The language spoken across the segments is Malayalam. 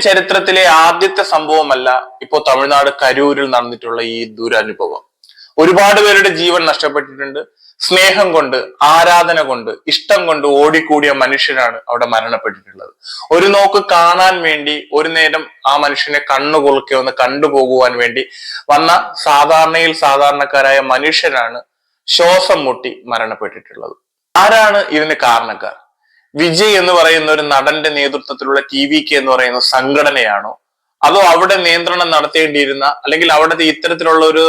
ചരിത്രത്തിലെ ആദ്യത്തെ സംഭവമല്ല ഇപ്പോ തമിഴ്നാട് കരൂരിൽ നടന്നിട്ടുള്ള ഈ ദുരനുഭവം. ഒരുപാട് പേരുടെ ജീവൻ നഷ്ടപ്പെട്ടിട്ടുണ്ട്. സ്നേഹം കൊണ്ട് ആരാധന കൊണ്ട് ഇഷ്ടം കൊണ്ട് ഓടിക്കൂടിയ മനുഷ്യരാണ് അവിടെ മരണപ്പെട്ടിട്ടുള്ളത്. ഒരു നോക്ക് കാണാൻ വേണ്ടി ഒരു നേരം ആ മനുഷ്യനെ കണ്ണുകൊളുക്കെ ഒന്ന് കണ്ടുപോകുവാൻ വേണ്ടി വന്ന സാധാരണയിൽ സാധാരണക്കാരായ മനുഷ്യരാണ് ശ്വാസം മുട്ടി മരണപ്പെട്ടിട്ടുള്ളത്. ആരാണ് ഇതിന് കാരണക്കാർ? വിജയ് എന്ന് പറയുന്ന ഒരു നടന്റെ നേതൃത്വത്തിലുള്ള ടി വി കെ എന്ന് പറയുന്ന സംഘടനയാണോ? അതോ അവിടെ നിയന്ത്രണം നടത്തേണ്ടിയിരുന്ന അല്ലെങ്കിൽ അവിടുത്തെ ഇത്തരത്തിലുള്ള ഒരു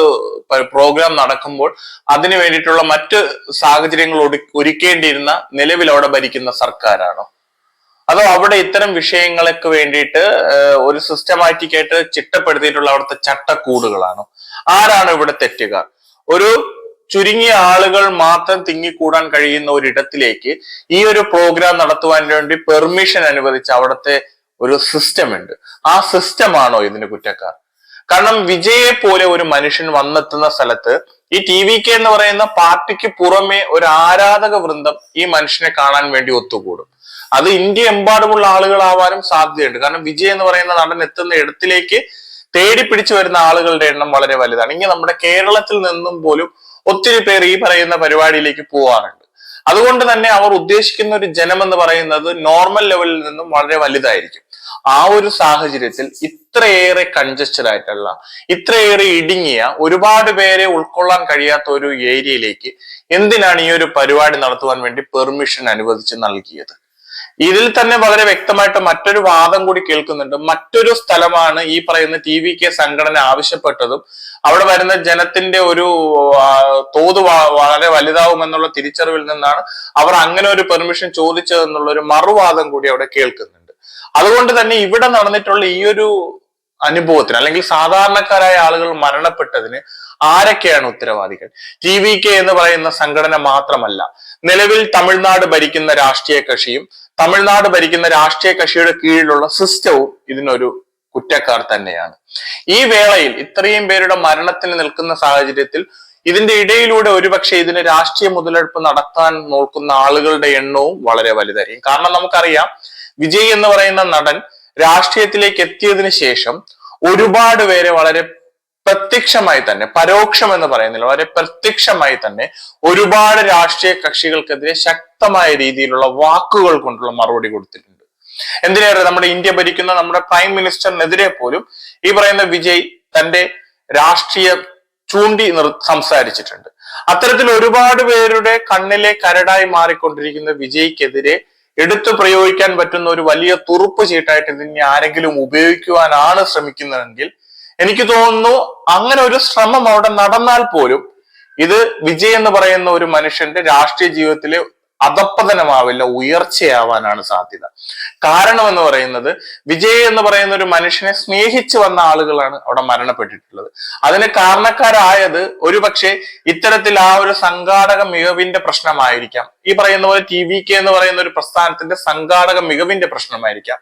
പ്രോഗ്രാം നടക്കുമ്പോൾ അതിനു വേണ്ടിയിട്ടുള്ള മറ്റ് സാഹചര്യങ്ങൾ ഒരുക്കേണ്ടിയിരുന്ന നിലവിൽ അവിടെ ഭരിക്കുന്ന സർക്കാരാണോ? അതോ അവിടെ ഇത്തരം വിഷയങ്ങൾക്ക് വേണ്ടിയിട്ട് ഒരു സിസ്റ്റമാറ്റിക് ആയിട്ട് ചിട്ടപ്പെടുത്തിയിട്ടുള്ള അവിടുത്തെ ചട്ടക്കൂടുകളാണോ? ആരാണ് ഇവിടെ തെറ്റുകാർ? ഒരു ചുരുങ്ങിയ ആളുകൾ മാത്രം തിങ്ങിക്കൂടാൻ കഴിയുന്ന ഒരിടത്തിലേക്ക് ഈ ഒരു പ്രോഗ്രാം നടത്തുവാൻ വേണ്ടി പെർമിഷൻ അനുവദിച്ച അവിടുത്തെ ഒരു സിസ്റ്റം ഉണ്ട്. ആ സിസ്റ്റമാണോ ഇതിന് കുറ്റക്കാർ? കാരണം വിജയെ പോലെ ഒരു മനുഷ്യൻ വന്നെത്തുന്ന സ്ഥലത്ത് ഈ ടി വി കെ എന്ന് പറയുന്ന പാർട്ടിക്ക് പുറമെ ഒരു ആരാധക വൃന്ദം ഈ മനുഷ്യനെ കാണാൻ വേണ്ടി ഒത്തുകൂടും. അത് ഇന്ത്യ എമ്പാടുമുള്ള ആളുകളാവാനും സാധ്യതയുണ്ട്. കാരണം വിജയ് എന്ന് പറയുന്ന നടൻ എത്തുന്ന ഇടത്തിലേക്ക് തേടി പിടിച്ചു വരുന്ന ആളുകളുടെ എണ്ണം വളരെ വലുതാണ്. ഇങ്ങനെ നമ്മുടെ കേരളത്തിൽ നിന്നും പോലും ഒത്തിരി പേർ ഈ പറയുന്ന പരിപാടിയിലേക്ക് പോവാറുണ്ട്. അതുകൊണ്ട് തന്നെ അവർ ഉദ്ദേശിക്കുന്ന ഒരു ജനം എന്ന് പറയുന്നത് നോർമൽ ലെവലിൽ നിന്നും വളരെ വലുതായിരിക്കും. ആ ഒരു സാഹചര്യത്തിൽ ഇത്രയേറെ കൺജസ്റ്റഡ് ആയിട്ടുള്ള ഇത്രയേറെ ഇടുങ്ങിയ ഒരുപാട് പേരെ ഉൾക്കൊള്ളാൻ കഴിയാത്ത ഒരു ഏരിയയിലേക്ക് എന്തിനാണ് ഈ ഒരു പരിപാടി നടത്തുവാൻ വേണ്ടി പെർമിഷൻ അനുവദിച്ച് നൽകിയത്? ഇതിൽ തന്നെ വളരെ വ്യക്തമായിട്ട് മറ്റൊരു വാദം കൂടി കേൾക്കുന്നുണ്ട്. മറ്റൊരു സ്ഥലമാണ് ഈ പറയുന്ന ടി വി കെ സംഘടന ആവശ്യപ്പെട്ടതും. അവിടെ വരുന്ന ജനത്തിന്റെ ഒരു തോത് വളരെ വലുതാവുമെന്നുള്ള തിരിച്ചറിവിൽ നിന്നാണ് അവർ അങ്ങനെ ഒരു പെർമിഷൻ ചോദിച്ചതെന്നുള്ള ഒരു മറുവാദം കൂടി അവിടെ കേൾക്കുന്നുണ്ട്. അതുകൊണ്ട് തന്നെ ഇവിടെ നടന്നിട്ടുള്ള ഈ ഒരു അനുഭവത്തിന് അല്ലെങ്കിൽ സാധാരണക്കാരായ ആളുകൾ മരണപ്പെട്ടതിന് ആരൊക്കെയാണ് ഉത്തരവാദികൾ? ടി വി കെ എന്ന് പറയുന്ന സംഘടന മാത്രമല്ല നിലവിൽ തമിഴ്നാട് ഭരിക്കുന്ന രാഷ്ട്രീയ കക്ഷിയും തമിഴ്നാട് ഭരിക്കുന്ന രാഷ്ട്രീയ കക്ഷിയുടെ കീഴിലുള്ള സിസ്റ്റവും ഇതിനൊരു കുറ്റക്കാർ തന്നെയാണ്. ഈ വേളയിൽ ഇത്രയും പേരുടെ മരണത്തിന് നിൽക്കുന്ന സാഹചര്യത്തിൽ ഇതിന്റെ ഇടയിലൂടെ ഒരുപക്ഷെ ഇതിന് രാഷ്ട്രീയ മുതലെടുപ്പ് നടത്താൻ നോക്കുന്ന ആളുകളുടെ എണ്ണവും വളരെ വലുതായിരിക്കും. കാരണം നമുക്കറിയാം വിജയ് എന്ന് പറയുന്ന നടൻ രാഷ്ട്രീയത്തിലേക്ക് എത്തിയതിനു ശേഷം ഒരുപാട് പേരെ വളരെ പ്രത്യക്ഷമായി തന്നെ പരോക്ഷം എന്ന് പറയുന്നില്ല വളരെ പ്രത്യക്ഷമായി തന്നെ ഒരുപാട് രാഷ്ട്രീയ കക്ഷികൾക്കെതിരെ ശക്തമായ രീതിയിലുള്ള വാക്കുകൾ കൊണ്ടുള്ള മറുപടി കൊടുത്തിട്ടുണ്ട്. എന്തിനേറെ നമ്മുടെ ഇന്ത്യ ഭരിക്കുന്ന നമ്മുടെ പ്രൈം മിനിസ്റ്ററിനെതിരെ പോലും ഈ പറയുന്ന വിജയ് തന്റെ രാഷ്ട്രീയ ചൂണ്ടി നിർ സംസാരിച്ചിട്ടുണ്ട്. അത്തരത്തിൽ ഒരുപാട് പേരുടെ കണ്ണിലെ കരടായി മാറിക്കൊണ്ടിരിക്കുന്ന വിജയ്ക്കെതിരെ എടുത്തു പ്രയോഗിക്കാൻ പറ്റുന്ന ഒരു വലിയ തുറുപ്പ് ചീട്ടായിട്ട് ഇതിനെ ആരെങ്കിലും ഉപയോഗിക്കുവാനാണ് ശ്രമിക്കുന്നതെങ്കിൽ എനിക്ക് തോന്നുന്നു അങ്ങനെ ഒരു ശ്രമം അവിടെ നടന്നാൽ പോലും ഇത് വിജയ് എന്ന് പറയുന്ന ഒരു മനുഷ്യന്റെ രാഷ്ട്രീയ ജീവിതത്തിലെ അധപ്പതനമാവില്ല ഉയർച്ചയാവാനാണ് സാധ്യത. കാരണം എന്ന് പറയുന്നത് വിജയ് എന്ന് പറയുന്ന ഒരു മനുഷ്യനെ സ്നേഹിച്ചു വന്ന ആളുകളാണ് അവിടെ മരണപ്പെട്ടിട്ടുള്ളത്. അതിന് കാരണക്കാരായത് ഒരുപക്ഷെ ഇത്തരത്തിൽ ആ ഒരു സംഘാടക മികവിന്റെ പ്രശ്നമായിരിക്കാം. ഈ പറയുന്ന പോലെ ടി വി കെ എന്ന് പറയുന്ന ഒരു പ്രസ്ഥാനത്തിന്റെ സംഘാടക മികവിന്റെ പ്രശ്നമായിരിക്കാം.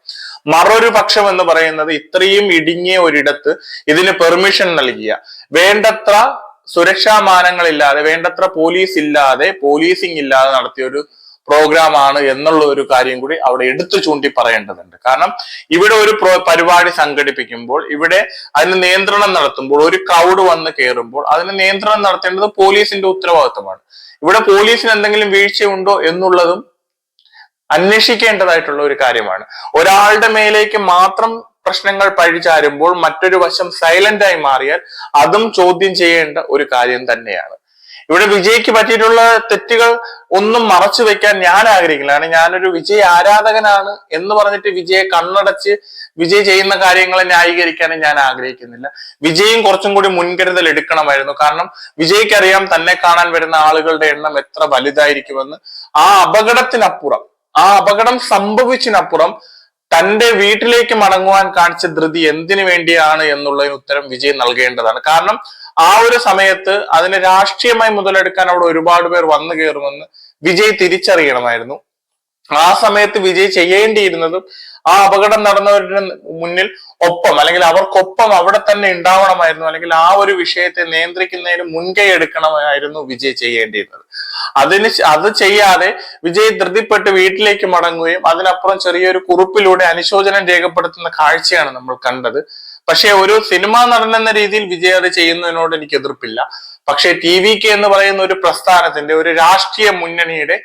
മറൊരു പക്ഷം എന്ന് പറയുന്നത് ഇത്രയും ഇടുങ്ങിയ ഒരിടത്ത് ഇതിന് പെർമിഷൻ നൽകിയ വേണ്ടത്ര സുരക്ഷാ മാനങ്ങളില്ലാതെ വേണ്ടത്ര പോലീസ് ഇല്ലാതെ പോലീസിംഗ് ഇല്ലാതെ നടത്തിയ ഒരു പ്രോഗ്രാം ആണ് എന്നുള്ള ഒരു കാര്യം കൂടി അവിടെ എടുത്തു ചൂണ്ടി പറയേണ്ടതുണ്ട്. കാരണം ഇവിടെ ഒരു പരിപാടി സംഘടിപ്പിക്കുമ്പോൾ ഇവിടെ അതിന് നിയന്ത്രണം നടത്തുമ്പോൾ ഒരു ക്രൗഡ് വന്ന് കയറുമ്പോൾ അതിന് നിയന്ത്രണം നടത്തേണ്ടത് പോലീസിന്റെ ഉത്തരവാദിത്വമാണ്. ഇവിടെ പോലീസിന് എന്തെങ്കിലും വീഴ്ചയുണ്ടോ എന്നുള്ളതും അന്വേഷിക്കേണ്ടതായിട്ടുള്ള ഒരു കാര്യമാണ്. ഒരാളുടെ മേലേക്ക് മാത്രം പ്രശ്നങ്ങൾ പഴിചാരുമ്പോൾ മറ്റൊരു വശം സൈലന്റ് ആയി മാറിയാൽ അതും ചോദ്യം ചെയ്യേണ്ട ഒരു കാര്യം തന്നെയാണ്. ഇവിടെ വിജയ്ക്ക് പറ്റിയിട്ടുള്ള തെറ്റുകൾ ഒന്നും മറച്ചു വെക്കാൻ ഞാൻ ആഗ്രഹിക്കില്ല. കാരണം ഞാനൊരു വിജയ് ആരാധകനാണ് എന്ന് പറഞ്ഞിട്ട് വിജയെ കണ്ണടച്ച് വിജയ് ചെയ്യുന്ന കാര്യങ്ങളെ ന്യായീകരിക്കാനും ഞാൻ ആഗ്രഹിക്കുന്നില്ല. വിജയും കുറച്ചും കൂടി മുൻകരുതൽ എടുക്കണമായിരുന്നു. കാരണം വിജയ്ക്ക് അറിയാം തന്നെ കാണാൻ വരുന്ന ആളുകളുടെ എണ്ണം എത്ര വലുതായിരിക്കുമെന്ന്. ആ അപകടത്തിനപ്പുറം ആ അപകടം സംഭവിച്ചിനപ്പുറം തന്റെ വീട്ടിലേക്ക് മടങ്ങുവാൻ കാണിച്ച ധൃതി എന്തിനു വേണ്ടിയാണ് എന്നുള്ളതിന് ഉത്തരം വിജയ് നൽകേണ്ടതാണ്. കാരണം ആ ഒരു സമയത്ത് അതിനെ രാഷ്ട്രീയമായി മുതലെടുക്കാൻ അവിടെ ഒരുപാട് പേർ വന്നു കയറുമെന്ന് വിജയ് തിരിച്ചറിയണമായിരുന്നു. ആ സമയത്ത് വിജയ് ചെയ്യേണ്ടിയിരുന്നതും ആ അപകടം നടന്നവരുടെ മുന്നിൽ ഒപ്പം അല്ലെങ്കിൽ അവർക്കൊപ്പം അവിടെ തന്നെ ഉണ്ടാവണമായിരുന്നു അല്ലെങ്കിൽ ആ ഒരു വിഷയത്തെ നിയന്ത്രിക്കുന്നതിന് മുൻകൈ എടുക്കണമായിരുന്നു വിജയ് ചെയ്യേണ്ടിയിരുന്നത്. അതിന് അത് ചെയ്യാതെ വിജയ് ധൃതിപ്പെട്ട് വീട്ടിലേക്ക് മടങ്ങുകയും അതിനപ്പുറം ചെറിയൊരു കുറിപ്പിലൂടെ അനുശോചനം രേഖപ്പെടുത്തുന്ന കാഴ്ചയാണ് നമ്മൾ കണ്ടത്. പക്ഷേ ഒരു സിനിമ നടൻ എന്ന രീതിയിൽ വിജയ് അത് ചെയ്യുന്നതിനോട് എനിക്ക് എതിർപ്പില്ല. പക്ഷേ ടി വി കെ എന്ന് പറയുന്ന ഒരു പ്രസ്ഥാനത്തിന്റെ ഒരു രാഷ്ട്രീയ മുന്നണിയുടെ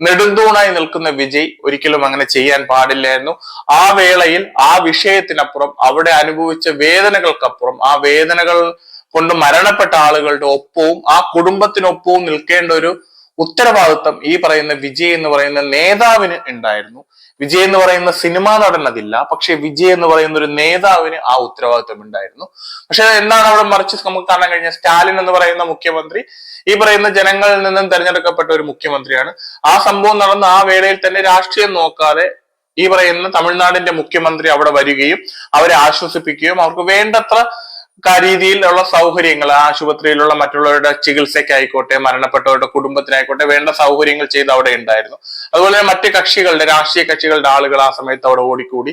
നെടുന്തൂണായി നിൽക്കുന്ന വിജയ് ഒരിക്കലും അങ്ങനെ ചെയ്യാൻ പാടില്ലായിരുന്നു. ആ വേളയിൽ ആ വിഷയത്തിനപ്പുറം അവിടെ അനുഭവിച്ച വേദനകൾക്കപ്പുറം ആ വേദനകൾ കൊണ്ട് മരണപ്പെട്ട ആളുകളുടെ ഒപ്പവും ആ കുടുംബത്തിനൊപ്പവും നിൽക്കേണ്ട ഒരു ഉത്തരവാദിത്വം ഈ പറയുന്ന വിജയ് എന്ന് പറയുന്ന നേതാവിന് ഉണ്ടായിരുന്നു. വിജയ് എന്ന് പറയുന്ന സിനിമാ നടൻ അതില്ല. പക്ഷെ വിജയ് എന്ന് പറയുന്ന ഒരു നേതാവിന് ആ ഉത്തരവാദിത്വം ഉണ്ടായിരുന്നു. പക്ഷെ എന്താണ് അവിടെ മറിച്ച് നമുക്ക് കാണാൻ കഴിഞ്ഞ സ്റ്റാലിൻ എന്ന് പറയുന്ന മുഖ്യമന്ത്രി ഈ പറയുന്ന ജനങ്ങളിൽ നിന്നും തെരഞ്ഞെടുക്കപ്പെട്ട ഒരു മുഖ്യമന്ത്രിയാണ്. ആ സംഭവം നടന്ന ആ വേളയിൽ തന്നെ രാഷ്ട്രീയം നോക്കാതെ ഈ പറയുന്ന തമിഴ്നാടിന്റെ മുഖ്യമന്ത്രി അവിടെ വരികയും അവരെ ആശ്വസിപ്പിക്കുകയും അവർക്ക് വേണ്ടത്ര രീതിയിലുള്ള സൗകര്യങ്ങൾ ആശുപത്രിയിലുള്ള മറ്റുള്ളവരുടെ ചികിത്സയ്ക്കായിക്കോട്ടെ മരണപ്പെട്ടവരുടെ കുടുംബത്തിനായിക്കോട്ടെ വേണ്ട സൗകര്യങ്ങൾ ചെയ്ത് അവിടെ ഉണ്ടായിരുന്നു. അതുപോലെ തന്നെ മറ്റ് കക്ഷികളുടെ രാഷ്ട്രീയ കക്ഷികളുടെ ആളുകൾ ആ സമയത്ത് അവിടെ ഓടിക്കൂടി.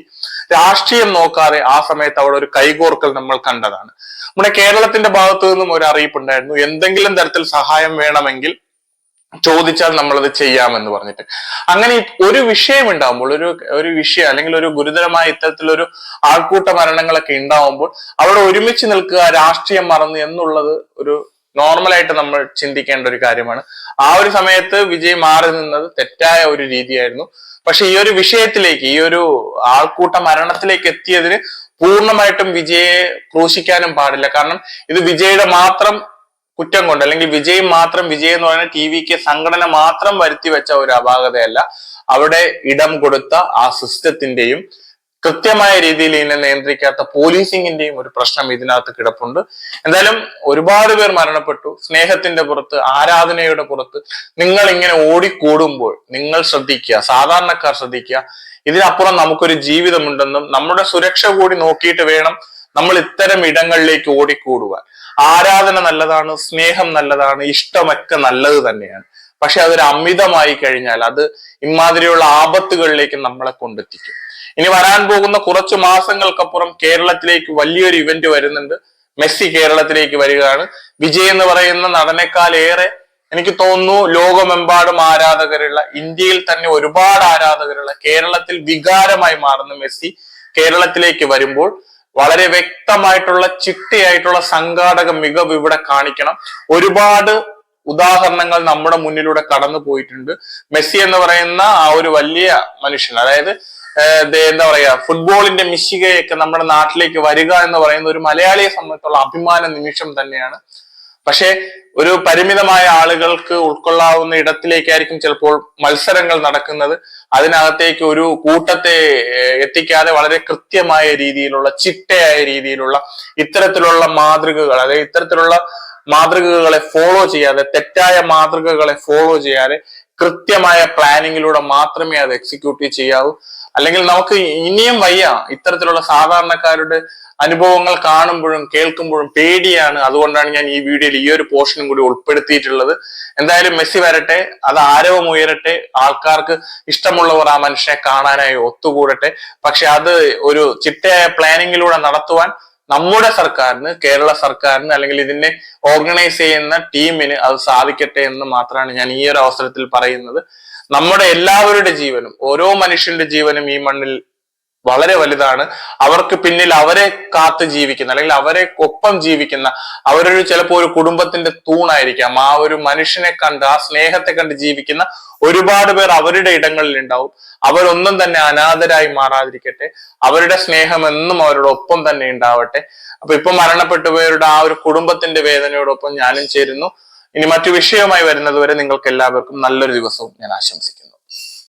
രാഷ്ട്രീയം നോക്കാതെ ആ സമയത്ത് അവിടെ ഒരു കൈകോർക്കൽ നമ്മൾ കണ്ടതാണ്. നമ്മുടെ കേരളത്തിന്റെ ഭാഗത്തു നിന്നും ഒരു അറിയിപ്പുണ്ടായിരുന്നു. എന്തെങ്കിലും തരത്തിൽ സഹായം വേണമെങ്കിൽ ചോദിച്ചാൽ നമ്മളത് ചെയ്യാമെന്ന് പറഞ്ഞിട്ട്. അങ്ങനെ ഒരു വിഷയം ഉണ്ടാവുമ്പോൾ ഒരു ഒരു വിഷയം അല്ലെങ്കിൽ ഒരു ഗുരുതരമായ ഇത്തരത്തിലൊരു ആൾക്കൂട്ട മരണങ്ങളൊക്കെ ഉണ്ടാവുമ്പോൾ അവിടെ ഒരുമിച്ച് നിൽക്കുക രാഷ്ട്രീയം മറന്ന് എന്നുള്ളത് ഒരു നോർമലായിട്ട് നമ്മൾ ചിന്തിക്കേണ്ട ഒരു കാര്യമാണ്. ആ ഒരു സമയത്ത് വിജയ് മാറി നിന്നത് തെറ്റായ ഒരു രീതിയായിരുന്നു. പക്ഷെ ഈ ഒരു വിഷയത്തിലേക്ക് ഈ ഒരു ആൾക്കൂട്ട മരണത്തിലേക്ക് എത്തിയതിന് പൂർണമായിട്ടും വിജയെ ക്രൂശിക്കാനും പാടില്ല. കാരണം ഇത് വിജയുടെ മാത്രം കുറ്റം കൊണ്ട് അല്ലെങ്കിൽ വിജയം മാത്രം വിജയം എന്ന് പറയുന്ന ടി വിക്ക് സംഘടന മാത്രം വരുത്തി വെച്ച ഒരു അപാകതയല്ല. അവിടെ ഇടം കൊടുത്ത ആ സിസ്റ്റത്തിന്റെയും കൃത്യമായ രീതിയിൽ ഇതിനെ നിയന്ത്രിക്കാത്ത പോലീസിങ്ങിന്റെയും ഒരു പ്രശ്നം ഇതിനകത്ത് കിടപ്പുണ്ട്. എന്തായാലും ഒരുപാട് പേർ മരണപ്പെട്ടു. സ്നേഹത്തിന്റെ പുറത്ത് ആരാധനയുടെ പുറത്ത് നിങ്ങൾ ഇങ്ങനെ ഓടിക്കൂടുമ്പോൾ നിങ്ങൾ ശ്രദ്ധിക്കുക സാധാരണക്കാർ ശ്രദ്ധിക്കുക. ഇതിനപ്പുറം നമുക്കൊരു ജീവിതമുണ്ടെന്നും നമ്മുടെ സുരക്ഷ കൂടി നോക്കിയിട്ട് വേണം നമ്മൾ ഇത്തരം ഇടങ്ങളിലേക്ക് ഓടിക്കൂടുവാൻ. ആരാധന നല്ലതാണ് സ്നേഹം നല്ലതാണ് ഇഷ്ടമൊക്കെ നല്ലത് തന്നെയാണ്. പക്ഷെ അതൊരു അമിതമായി കഴിഞ്ഞാൽ അത് ഇമാതിരിയുള്ള ആപത്തുകളിലേക്ക് നമ്മളെ കൊണ്ടെത്തിക്കും. ഇനി വരാൻ പോകുന്ന കുറച്ച് മാസങ്ങൾക്കപ്പുറം കേരളത്തിലേക്ക് വലിയൊരു ഇവന്റ് വരുന്നുണ്ട്. മെസ്സി കേരളത്തിലേക്ക് വരികയാണ്. വിജയ് എന്ന് പറയുന്ന നടനേക്കാൾ ഏറെ എനിക്ക് തോന്നുന്നു ലോകമെമ്പാടും ആരാധകരുള്ള ഇന്ത്യയിൽ തന്നെ ഒരുപാട് ആരാധകരുള്ള കേരളത്തിൽ വികാരമായി മാറുന്ന മെസ്സി കേരളത്തിലേക്ക് വരുമ്പോൾ വളരെ വ്യക്തമായിട്ടുള്ള ചിട്ടയായിട്ടുള്ള സംഘാടക മികവ് ഇവിടെ കാണിക്കണം. ഒരുപാട് ഉദാഹരണങ്ങൾ നമ്മുടെ മുന്നിലൂടെ കടന്നു പോയിട്ടുണ്ട്. മെസ്സി എന്ന് പറയുന്ന ആ ഒരു വലിയ മനുഷ്യൻ അതായത് എന്താ പറയാ ഫുട്ബോളിന്റെ മിശികയൊക്കെ നമ്മുടെ നാട്ടിലേക്ക് വരിക എന്ന് പറയുന്ന ഒരു മലയാളിയെ സംബന്ധിച്ചുള്ള അഭിമാന നിമിഷം തന്നെയാണ്. പക്ഷേ ഒരു പരിമിതമായ ആളുകൾക്ക് ഉൾക്കൊള്ളാവുന്ന ഇടത്തിലേക്കായിരിക്കും ചിലപ്പോൾ മത്സരങ്ങൾ നടക്കുന്നത്. അതിനകത്തേക്ക് ഒരു കൂട്ടത്തെ എത്തിക്കാതെ വളരെ കൃത്യമായ രീതിയിലുള്ള ചിട്ടയായ രീതിയിലുള്ള ഇത്തരത്തിലുള്ള മാതൃകകൾ അതായത് ഇത്തരത്തിലുള്ള മാതൃകകളെ ഫോളോ ചെയ്യാതെ തെറ്റായ മാതൃകകളെ ഫോളോ ചെയ്യാതെ കൃത്യമായ പ്ലാനിങ്ങിലൂടെ മാത്രമേ അത് എക്സിക്യൂട്ട് ചെയ്യാവൂ. അല്ലെങ്കിൽ നമുക്ക് ഇനിയും വയ്യ ഇത്തരത്തിലുള്ള സാധാരണക്കാരുടെ അനുഭവങ്ങൾ കാണുമ്പോഴും കേൾക്കുമ്പോഴും പേടിയാണ്. അതുകൊണ്ടാണ് ഞാൻ ഈ വീഡിയോയിൽ ഈ ഒരു പോർഷനും കൂടി ഉൾപ്പെടുത്തിയിട്ടുള്ളത്. എന്തായാലും മെസ്സി വരട്ടെ അത് ആരവം ഉയരട്ടെ ആൾക്കാർക്ക് ഇഷ്ടമുള്ളവർ ആ മനുഷ്യനെ കാണാനായി ഒത്തുകൂടട്ടെ. പക്ഷെ അത് ഒരു ചിട്ടയായ പ്ലാനിങ്ങിലൂടെ നടത്തുവാൻ നമ്മുടെ സർക്കാരിന് കേരള സർക്കാരിന് അല്ലെങ്കിൽ ഇതിനെ ഓർഗനൈസ് ചെയ്യുന്ന ടീമിന് അത് സാധിക്കട്ടെ എന്ന് മാത്രമാണ് ഞാൻ ഈ ഒരു അവസരത്തിൽ പറയുന്നത്. നമ്മുടെ എല്ലാവരുടെ ജീവനും ഓരോ മനുഷ്യന്റെ ജീവനും ഈ മണ്ണിൽ വളരെ വലുതാണ്. അവർക്ക് പിന്നിൽ അവരെ കാത്ത് ജീവിക്കുന്ന അല്ലെങ്കിൽ അവരെ ഒപ്പം ജീവിക്കുന്ന അവരൊരു ചിലപ്പോൾ ഒരു കുടുംബത്തിന്റെ തൂണായിരിക്കാം. ആ ഒരു മനുഷ്യനെ കണ്ട് ആ സ്നേഹത്തെ കണ്ട് ജീവിക്കുന്ന ഒരുപാട് പേർ അവരുടെ ഇടങ്ങളിൽ ഉണ്ടാവും അവരൊന്നും തന്നെ അനാഥരായി മാറാതിരിക്കട്ടെ. അവരുടെ സ്നേഹം എന്നും അവരുടെ ഒപ്പം തന്നെ ഉണ്ടാവട്ടെ. അപ്പൊ ഇപ്പൊ മരണപ്പെട്ടുപോയവരുടെ ആ ഒരു കുടുംബത്തിന്റെ വേദനയോടൊപ്പം ഞാനും ചേരുന്നു. ഇനി മറ്റു വിഷയവുമായി വരുന്നതുവരെ നിങ്ങൾക്ക് എല്ലാവർക്കും നല്ലൊരു ദിവസവും ഞാൻ ആശംസിക്കുന്നു.